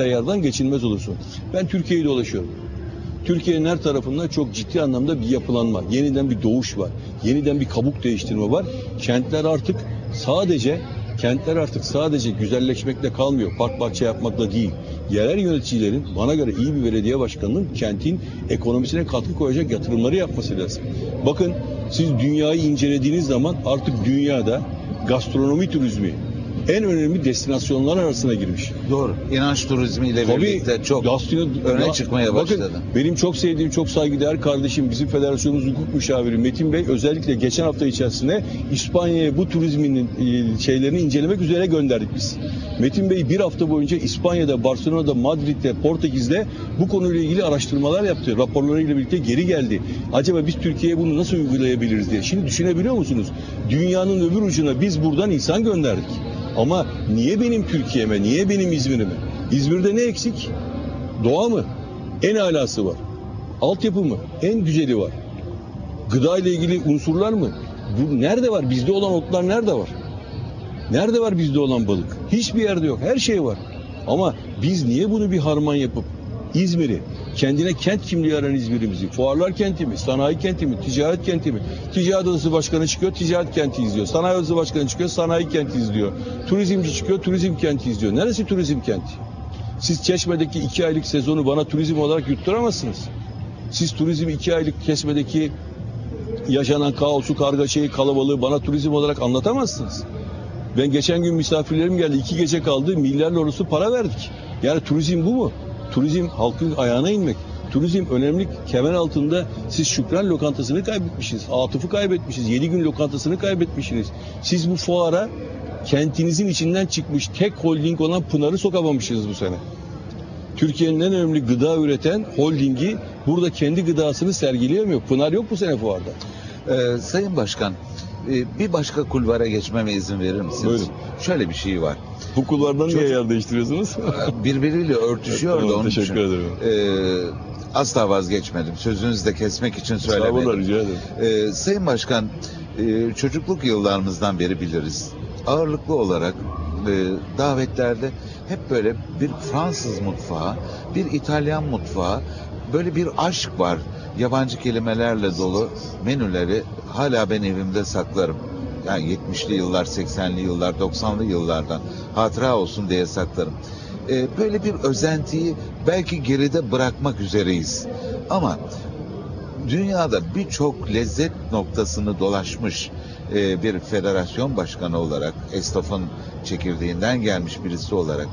seyyardan geçilmez olursun. Ben Türkiye'yi dolaşıyorum. Türkiye'nin her tarafında çok ciddi anlamda bir yapılanma, yeniden bir doğuş var. Yeniden bir kabuk değiştirme var. Kentler artık sadece kentler artık sadece güzelleşmekle kalmıyor. Park bahçe yapmakla değil. Yerel yöneticilerin bana göre iyi bir belediye başkanının kentin ekonomisine katkı koyacak yatırımları yapması lazım. Bakın siz dünyayı incelediğiniz zaman artık dünyada gastronomi turizmi en önemli destinasyonlar arasına girmiş. Doğru. İnanç turizmiyle Tabii birlikte çok Dustin'in- öne Ya, çıkmaya bakın, başladı. benim çok sevdiğim, çok saygıdeğer kardeşim, bizim federasyonumuzun hukuk müşaviri Metin Bey özellikle geçen hafta içerisinde İspanya'ya bu turizminin e, şeylerini incelemek üzere gönderdik biz. Metin Bey bir hafta boyunca İspanya'da, Barcelona'da, Madrid'de, Portekiz'de bu konuyla ilgili araştırmalar yaptı. Raporlarıyla birlikte geri geldi. Acaba biz Türkiye'ye bunu nasıl uygulayabiliriz diye. Şimdi düşünebiliyor musunuz? Dünyanın öbür ucuna biz buradan insan gönderdik. Ama niye benim Türkiye'me, niye benim İzmir'ime? İzmir'de ne eksik? Doğa mı? En alası var. Altyapı mı? En güzeli var. Gıda ile ilgili unsurlar mı? Bu nerede var? Bizde olan otlar nerede var? Nerede var bizde olan balık? Hiçbir yerde yok. Her şey var. Ama biz niye bunu bir harman yapıp İzmir'i, kendine kent kimliği aran İzmir'imizi, fuarlar kenti mi, sanayi kenti mi, ticaret kenti mi? Ticaret odası başkanı çıkıyor, ticaret kenti izliyor. Sanayi odası başkanı çıkıyor, sanayi kenti izliyor. Turizmci çıkıyor, turizm kenti izliyor. Neresi turizm kenti? Siz Çeşme'deki iki aylık sezonu bana turizm olarak yutturamazsınız. Siz turizm iki aylık Çeşme'deki yaşanan kaosu, kargaşayı, kalabalığı bana turizm olarak anlatamazsınız. Ben geçen gün misafirlerim geldi. iki gece kaldı. Milyarlar orası para verdik. Yani turizm bu mu? Turizm halkın ayağına inmek. Turizm önemli kemer altında siz Şükran lokantasını kaybetmişsiniz. Atıf'ı kaybetmişsiniz. Yedi gün lokantasını kaybetmişsiniz. Siz bu fuara kentinizin içinden çıkmış tek holding olan Pınar'ı sokamamışsınız bu sene. Türkiye'nin en önemli gıda üreten holdingi burada kendi gıdasını sergileyemiyor. Pınar yok bu sene fuarda. Ee, Sayın Başkan, e, bir başka kulvara geçmeme izin verir misiniz? Buyurun. Şöyle bir şey var. Bu kulvardan Çok- niye yer değiştiriyorsunuz? Birbiriyle örtüşüyor da Tamam, onun teşekkür için. ederim. Ee, asla vazgeçmedim. Sözünüzü de kesmek için Estağfurullah söylemedim. rica ederim. Ee, Sayın Başkan, e, çocukluk yıllarımızdan beri biliriz. Ağırlıklı olarak e, davetlerde hep böyle bir Fransız mutfağı, bir İtalyan mutfağı, böyle bir aşk var. Yabancı kelimelerle dolu menüleri hala ben evimde saklarım. Yani 70'li yıllar, 80'li yıllar, 90'lı yıllardan hatıra olsun diye saklarım. Ee, böyle bir özentiyi belki geride bırakmak üzereyiz. Ama dünyada birçok lezzet noktasını dolaşmış e, bir federasyon başkanı olarak, esnafın çekirdeğinden gelmiş birisi olarak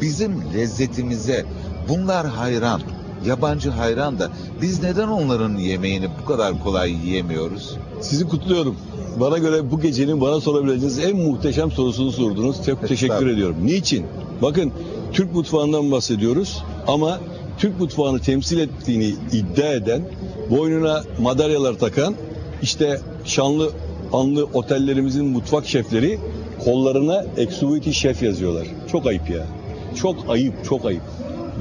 bizim lezzetimize bunlar hayran, yabancı hayran da biz neden onların yemeğini bu kadar kolay yiyemiyoruz? Sizi kutluyorum. Bana göre bu gecenin bana sorabileceğiniz en muhteşem sorusunu sordunuz. Çok teşekkür ediyorum. Niçin? Bakın Türk mutfağından bahsediyoruz ama Türk mutfağını temsil ettiğini iddia eden, boynuna madalyalar takan, işte şanlı anlı otellerimizin mutfak şefleri kollarına Exuviti şef yazıyorlar. Çok ayıp ya. Çok ayıp, çok ayıp.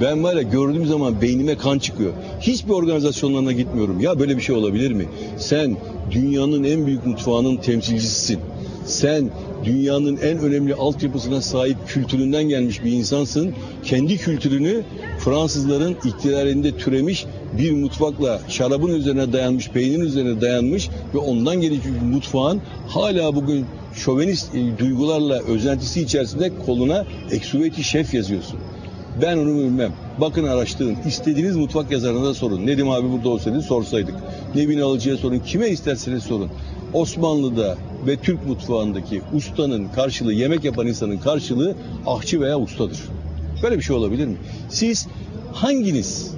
Ben var ya gördüğüm zaman beynime kan çıkıyor. Hiçbir organizasyonlarına gitmiyorum. Ya böyle bir şey olabilir mi? Sen dünyanın en büyük mutfağının temsilcisisin. Sen dünyanın en önemli altyapısına sahip kültüründen gelmiş bir insansın. Kendi kültürünü Fransızların iktidarında türemiş bir mutfakla şarabın üzerine dayanmış, peynirin üzerine dayanmış ve ondan gelişmiş mutfağın hala bugün şövenist e, duygularla özentisi içerisinde koluna Exuveti şef yazıyorsun. Ben onu bilmem. Bakın araştırın. İstediğiniz mutfak yazarına da sorun. Nedim abi burada olsaydı sorsaydık. Nevin Alıcı'ya sorun. Kime isterseniz sorun. Osmanlı'da ve Türk mutfağındaki ustanın karşılığı, yemek yapan insanın karşılığı ahçı veya ustadır. Böyle bir şey olabilir mi? Siz hanginiz,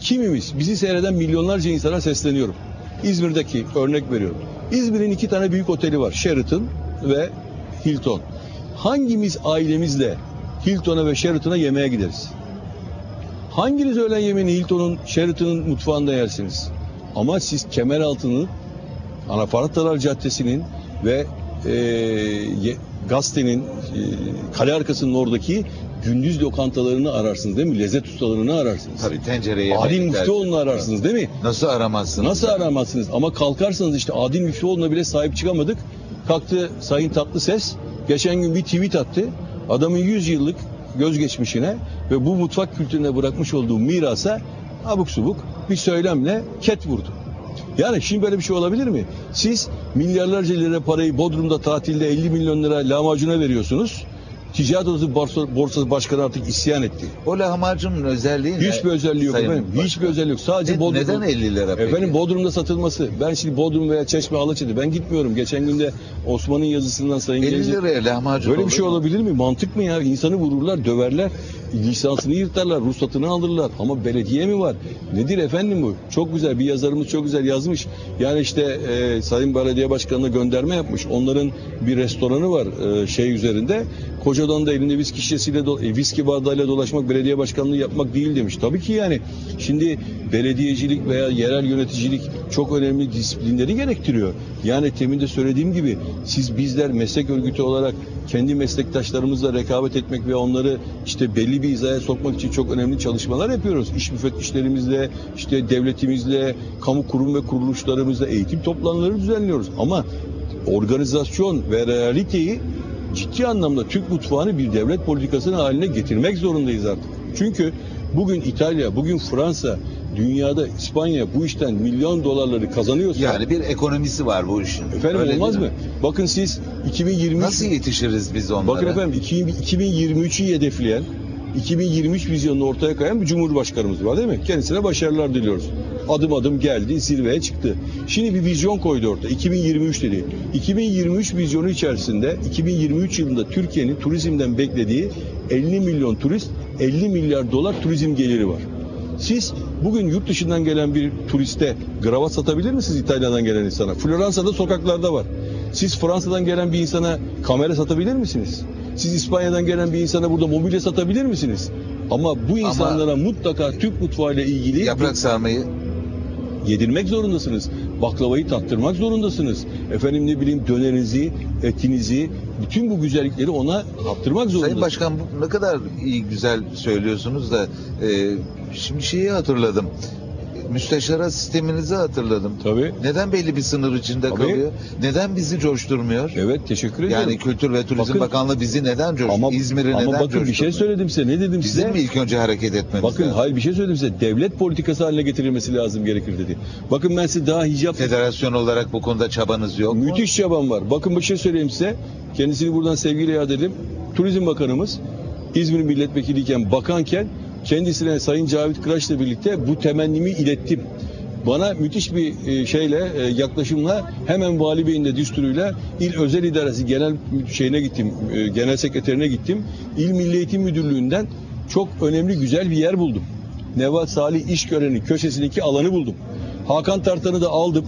kimimiz, bizi seyreden milyonlarca insana sesleniyorum. İzmir'deki örnek veriyorum. İzmir'in iki tane büyük oteli var. Sheraton ve Hilton. Hangimiz ailemizle Hilton'a ve Sheraton'a yemeğe gideriz? Hanginiz öğlen yemeğini Hilton'un, Sheraton'un mutfağında yersiniz? Ama siz Kemeraltı'nın, Anafaratalar Caddesi'nin ve e, ye- gazetenin e, kale arkasının oradaki gündüz lokantalarını ararsınız değil mi? Lezzet ustalarını ararsınız. Tabii tencereye Adil Müftüoğlu'nu ararsınız değil mi? Nasıl aramazsınız? Nasıl aramazsınız? Ama kalkarsanız işte Adil Müftüoğlu'na bile sahip çıkamadık. Kalktı Sayın Tatlıses. Geçen gün bir tweet attı. Adamın 100 yıllık göz geçmişine ve bu mutfak kültürüne bırakmış olduğu mirasa abuk subuk bir söylemle ket vurdu. Yani şimdi böyle bir şey olabilir mi? Siz milyarlarca lira parayı Bodrum'da tatilde 50 milyon lira lahmacuna veriyorsunuz. Ticaret Odası Borsa- Borsası Başkanı artık isyan etti. O lahmacunun özelliği ne? Hiçbir özelliği yok Sayın efendim. Başkan? Hiçbir özelliği yok. Sadece Ne- Bodrum. neden 50 lira peki? Efendim Bodrum'da satılması. Ben şimdi Bodrum veya Çeşme Alaçatı ben gitmiyorum. Geçen günde Osman'ın yazısından Sayın 50 Gelecek liraya lahmacun Böyle bir şey mu? olabilir mi? Mantık mı ya? İnsanı vururlar, döverler, lisansını yırtarlar, ruhsatını alırlar. Ama belediye mi var? Nedir efendim bu? Çok güzel, bir yazarımız çok güzel yazmış. Yani işte e, Sayın Belediye Başkanı'na gönderme yapmış. Onların bir restoranı var e, şey üzerinde. Kocadan da elinde viski şişesiyle, do- e, viski bardağıyla dolaşmak, belediye başkanlığı yapmak değil demiş. Tabii ki yani. Şimdi belediyecilik veya yerel yöneticilik çok önemli disiplinleri gerektiriyor. Yani temin de söylediğim gibi siz bizler meslek örgütü olarak kendi meslektaşlarımızla rekabet etmek ve onları işte belli bir hizaya sokmak için çok önemli çalışmalar yapıyoruz. İş müfettişlerimizle, işte devletimizle, kamu kurum ve kuruluşlarımızla eğitim toplantıları düzenliyoruz. Ama organizasyon ve realiteyi ciddi anlamda Türk mutfağını bir devlet politikasının haline getirmek zorundayız artık. Çünkü bugün İtalya, bugün Fransa, dünyada İspanya bu işten milyon dolarları kazanıyorsa Yani bir ekonomisi var bu işin. efendim Öyle olmaz mı? Bakın siz 2023 Nasıl yetişiriz biz onlara? Bakın efendim iki- 2023'ü hedefleyen 2023 vizyonunu ortaya koyan bir cumhurbaşkanımız var değil mi? Kendisine başarılar diliyoruz. Adım adım geldi, zirveye çıktı. Şimdi bir vizyon koydu orada. 2023 dedi. 2023 vizyonu içerisinde 2023 yılında Türkiye'nin turizmden beklediği 50 milyon turist, 50 milyar dolar turizm geliri var. Siz bugün yurt dışından gelen bir turiste gravat satabilir misiniz İtalya'dan gelen insana? Floransa'da sokaklarda var. Siz Fransa'dan gelen bir insana kamera satabilir misiniz? Siz İspanya'dan gelen bir insana burada mobilya satabilir misiniz? Ama bu insanlara mutlaka Türk mutfağıyla ilgili Yaprak sarmayı yedirmek zorundasınız. Baklavayı tattırmak zorundasınız. Efendim ne bileyim dönerinizi, etinizi, bütün bu güzellikleri ona tattırmak zorundasınız. Sayın Başkan ne kadar iyi güzel söylüyorsunuz da e, şimdi şeyi hatırladım. Müsteşara sisteminizi hatırladım. Tabii. Neden belli bir sınır içinde Tabii. kalıyor? Neden bizi coşturmuyor? Evet teşekkür ederim. Yani Kültür ve Turizm Bakın- Bakanlığı bizi neden coşturuyor? ama, İzmir'i neden ama bakın bir şey coşturmuyor? söyledim size. Ne dedim size? Bizim mi ilk önce hareket etmemiz Bakın lazım? hayır bir şey söyledim size. Devlet politikası haline getirilmesi lazım gerekir dedi. Bakın ben size daha hicap Federasyon olarak bu konuda çabanız yok mu? Müthiş çabam var. Bakın bir şey söyleyeyim size. Kendisini buradan sevgiyle yad edelim. Turizm Bakanımız İzmir Milletvekiliyken bakanken kendisine Sayın Cavit Kıraç'la birlikte bu temennimi ilettim. Bana müthiş bir e, şeyle e, yaklaşımla hemen Vali Bey'in de düsturuyla İl Özel İdaresi Genel şeyine gittim. e, Genel Sekreterine gittim. İl Milli Eğitim Müdürlüğü'nden çok önemli güzel bir yer buldum. Nevat Salih İşgören'in köşesindeki alanı buldum. Hakan Tartan'ı da aldım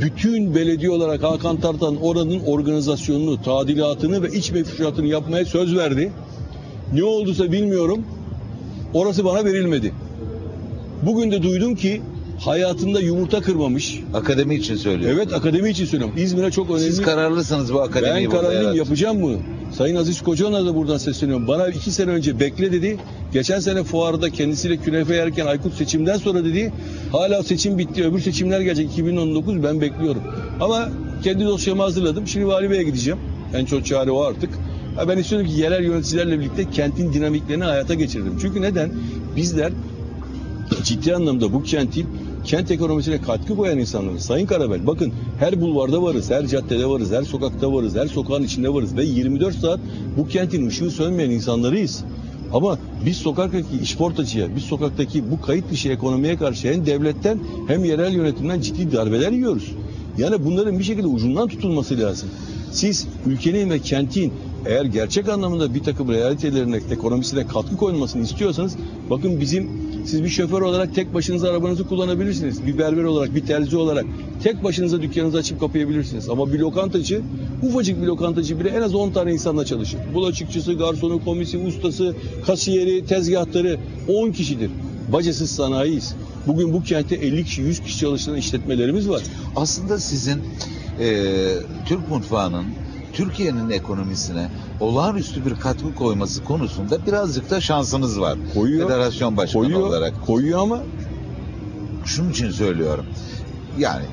bütün belediye olarak Hakan Tartan oranın organizasyonunu, tadilatını ve iç mefşuratını yapmaya söz verdi. Ne olduysa bilmiyorum. Orası bana verilmedi. Bugün de duydum ki hayatında yumurta kırmamış. Akademi için söylüyorum. Evet akademi için söylüyorum. İzmir'e çok önemli. Siz kararlısınız bu akademiyi ben kararlıyım yaratmaya. yapacağım bunu. Sayın Aziz Kocaoğlu'na da buradan sesleniyorum. Bana iki sene önce bekle dedi. Geçen sene fuarda kendisiyle künefe yerken Aykut seçimden sonra dedi. Hala seçim bitti. Öbür seçimler gelecek 2019 ben bekliyorum. Ama kendi dosyamı hazırladım. Şimdi Vali Bey'e gideceğim. En çok çare o artık. Ben istiyorum ki yerel yöneticilerle birlikte kentin dinamiklerini hayata geçirelim. Çünkü neden? Bizler ciddi anlamda bu kentin kent ekonomisine katkı koyan insanlarız. Sayın Karabel bakın her bulvarda varız, her caddede varız, her sokakta varız, her sokağın içinde varız ve 24 saat bu kentin ışığı sönmeyen insanlarıyız. Ama biz sokaktaki işportacıya, biz sokaktaki bu kayıt dışı ekonomiye karşı hem devletten hem yerel yönetimden ciddi darbeler yiyoruz. Yani bunların bir şekilde ucundan tutulması lazım. Siz ülkenin ve kentin eğer gerçek anlamda bir takım realitelerine, ekonomisine katkı koyulmasını istiyorsanız bakın bizim siz bir şoför olarak tek başınıza arabanızı kullanabilirsiniz. Bir berber olarak, bir terzi olarak tek başınıza dükkanınızı açıp kapayabilirsiniz. Ama bir lokantacı, ufacık bir lokantacı bile en az 10 tane insanla çalışır. Bulaşıkçısı, garsonu, komisi, ustası, kasiyeri, tezgahtarı 10 kişidir. Bacasız sanayiyiz. Bugün bu kentte 50 kişi, 100 kişi çalışan işletmelerimiz var. Aslında sizin e, Türk mutfağının Türkiye'nin ekonomisine olağanüstü bir katkı koyması konusunda birazcık da şansınız var. Koyuyor. Federasyon başkanı Koyuyor, olarak. koyuyor ama Şunun için söylüyorum. Yani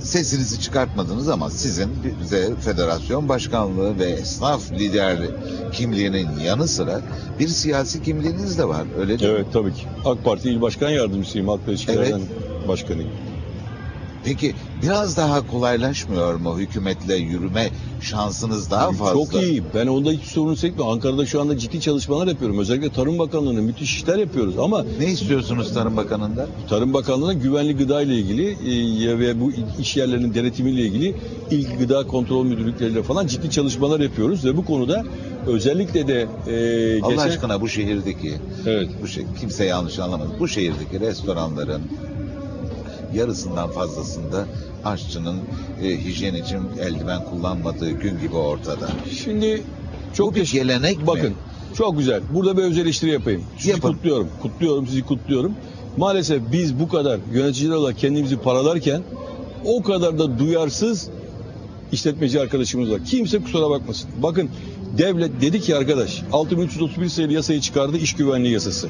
sesinizi çıkartmadınız ama sizin bize federasyon başkanlığı ve esnaf liderliği kimliğinin yanı sıra bir siyasi kimliğiniz de var. Öyle değil mi? Evet tabii ki. AK Parti İl Başkan Yardımcısıyım. Halkla İlişkilerden Başkanıyım. Peki biraz daha kolaylaşmıyor mu hükümetle yürüme şansınız daha fazla? Çok iyi. Ben onda hiç sorun hissetmiyorum. Ankara'da şu anda ciddi çalışmalar yapıyorum. Özellikle Tarım Bakanlığı'nın müthiş işler yapıyoruz. Ama Ne istiyorsunuz Tarım Bakanı'nda? Tarım Bakanlığı'na güvenli gıda ile ilgili e, ve bu iş yerlerinin denetimiyle ilgili İl Gıda Kontrol Müdürlükleriyle falan ciddi çalışmalar yapıyoruz ve bu konuda özellikle de e, Allah geçen- aşkına bu şehirdeki Evet. bu şey kimse yanlış anlamaz. Bu şehirdeki restoranların yarısından fazlasında aşçının e, hijyen için eldiven kullanmadığı gün gibi ortada. Şimdi çok bu bir gelenek mi? Bakın çok güzel. Burada bir öz eleştiri yapayım. Sizi Yapın. kutluyorum. Kutluyorum sizi kutluyorum. Maalesef biz bu kadar yöneticiler olarak kendimizi paralarken o kadar da duyarsız işletmeci arkadaşımız var. Kimse kusura bakmasın. Bakın devlet dedi ki arkadaş 6331 sayılı yasayı çıkardı iş güvenliği yasası.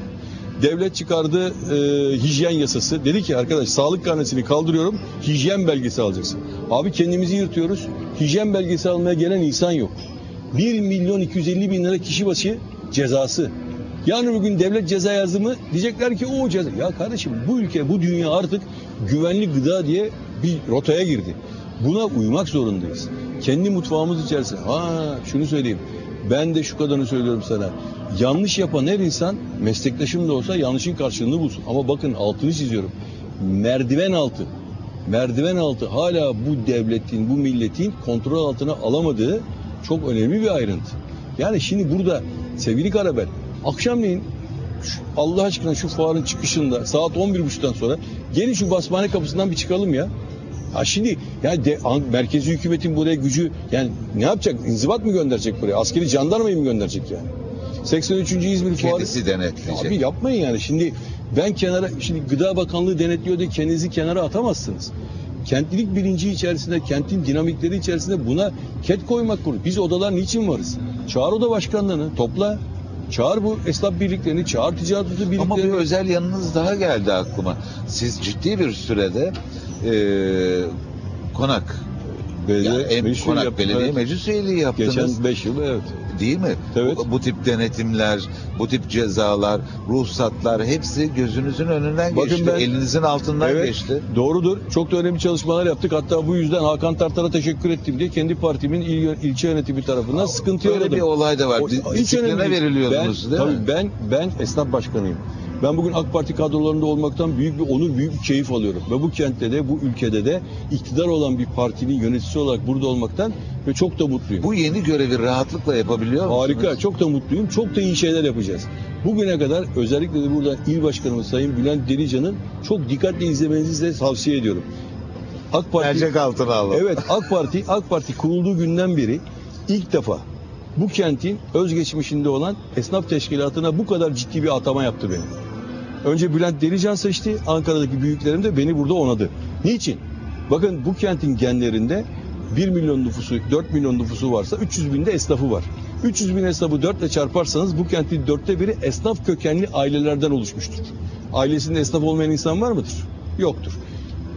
Devlet çıkardı e, hijyen yasası. Dedi ki arkadaş sağlık karnesini kaldırıyorum hijyen belgesi alacaksın. Abi kendimizi yırtıyoruz. Hijyen belgesi almaya gelen insan yok. 1 milyon 250 bin lira kişi başı cezası. Yarın bir gün devlet ceza yazdı mı diyecekler ki o ceza. Ya kardeşim bu ülke bu dünya artık güvenli gıda diye bir rotaya girdi. Buna uymak zorundayız. Kendi mutfağımız içerisinde. Ha şunu söyleyeyim. Ben de şu kadarını söylüyorum sana. Yanlış yapan her insan meslektaşım da olsa yanlışın karşılığını bulsun. Ama bakın altını çiziyorum. Merdiven altı. Merdiven altı hala bu devletin, bu milletin kontrol altına alamadığı çok önemli bir ayrıntı. Yani şimdi burada sevgili Karabel, akşamleyin şu- Allah aşkına şu fuarın çıkışında saat 11.30'dan sonra gelin şu basmane kapısından bir çıkalım ya. Ha şimdi yani de, an- merkezi hükümetin buraya gücü yani ne yapacak? İnzibat mı gönderecek buraya? Askeri jandarmayı mı gönderecek yani? 83. İzmir fuarı. Kendisi denetleyecek. Abi yapmayın yani. Şimdi ben kenara, şimdi Gıda Bakanlığı denetliyor diye kendinizi kenara atamazsınız. Kentlilik bilinci içerisinde, kentin dinamikleri içerisinde buna ket koymak konu. Biz odalar niçin varız? Çağır oda başkanlığını, topla. Çağır bu esnaf birliklerini, çağır ticaret birliklerini. Ama bir özel yanınız daha geldi aklıma. Siz ciddi bir sürede e, konak Belediye, yani meclis konak yaptık, belediye meclis üyeliği yaptınız. Geçen 5 yıl evet. Değil mi? Evet. Bu, bu tip denetimler, bu tip cezalar, ruhsatlar hepsi gözünüzün önünden Bakın geçti. ben- Elinizin altından Evet, geçti. doğrudur. Çok da önemli çalışmalar yaptık. Hatta bu yüzden Hakan Tartar'a teşekkür ettim diye kendi partimin il, ilçe yönetimi tarafından sıkıntıya Böyle uğradım. bir olay da var. O- Disipline veriliyordunuz ben, değil tabii mi? Ben, ben esnaf başkanıyım. Ben bugün AK Parti kadrolarında olmaktan büyük bir onur, büyük bir keyif alıyorum. Ve bu kentte de, bu ülkede de iktidar olan bir partinin yöneticisi olarak burada olmaktan ve çok da mutluyum. Bu yeni görevi rahatlıkla yapabiliyor musunuz? Harika, çok da mutluyum. Çok da iyi şeyler yapacağız. Bugüne kadar özellikle de burada il başkanımız Sayın Bülent Delican'ın çok dikkatle izlemenizi de tavsiye ediyorum. AK Parti Mercek altına alın. Evet AK Parti AK Parti kurulduğu günden beri ilk defa bu kentin özgeçmişinde olan esnaf teşkilatına bu kadar ciddi bir atama yaptı benim. Önce Bülent Delican seçti. Ankara'daki büyüklerim de beni burada onadı. Niçin? Bakın bu kentin genlerinde 1 milyon nüfusu, 4 milyon nüfusu varsa 300 bin de esnafı var. 300 bin esnafı 4 ile çarparsanız bu kentin dörtte biri esnaf kökenli ailelerden oluşmuştur. Ailesinde esnaf olmayan insan var mıdır? Yoktur.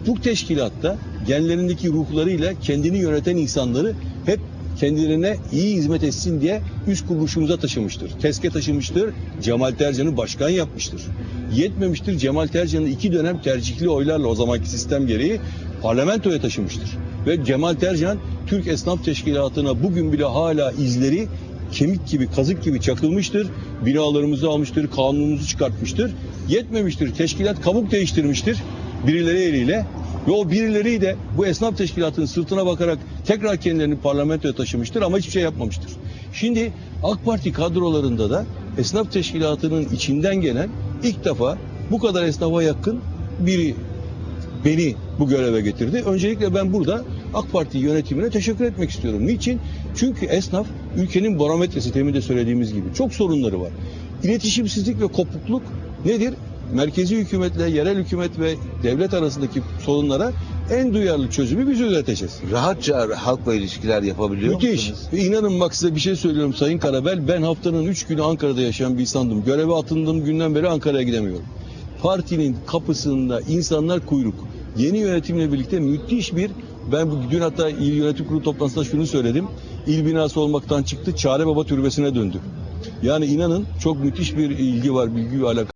Bu teşkilatta genlerindeki ruhlarıyla kendini yöneten insanları hep kendilerine iyi hizmet etsin diye üst kuruluşumuza taşımıştır. TESK'e taşımıştır. Cemal Tercan'ı başkan yapmıştır. Yetmemiştir Cemal Tercan'ı iki dönem tercihli oylarla o zamanki sistem gereği parlamentoya taşımıştır. Ve Cemal Tercan Türk Esnaf Teşkilatı'na bugün bile hala izleri kemik gibi, kazık gibi çakılmıştır. Binalarımızı almıştır, kanunumuzu çıkartmıştır. Yetmemiştir. Teşkilat kabuk değiştirmiştir birileri eliyle. Ve o birileri de bu esnaf teşkilatının sırtına bakarak tekrar kendilerini parlamentoya taşımıştır ama hiçbir şey yapmamıştır. Şimdi AK Parti kadrolarında da esnaf teşkilatının içinden gelen ilk defa bu kadar esnafa yakın biri beni bu göreve getirdi. Öncelikle ben burada AK Parti yönetimine teşekkür etmek istiyorum. Niçin? Çünkü esnaf ülkenin barometresi demin de söylediğimiz gibi çok sorunları var. İletişimsizlik ve kopukluk nedir? Merkezi hükümetle yerel hükümet ve devlet arasındaki sorunlara en duyarlı çözümü biz üreteceğiz. Rahatça halkla ilişkiler yapabiliyor Müthiş. musunuz? Ve inanın bak size bir şey söylüyorum Sayın Karabel. Ben haftanın 3 günü Ankara'da yaşayan bir insandım. Göreve atındığım günden beri Ankara'ya gidemiyorum. Partinin kapısında insanlar kuyruk. yeni yönetimle birlikte müthiş bir ben bu dün hatta il yönetim kurulu toplantısında şunu söyledim. İl binası olmaktan çıktı Çare Baba Türbesi'ne döndü. Yani inanın çok müthiş bir ilgi var, bilgi ve alaka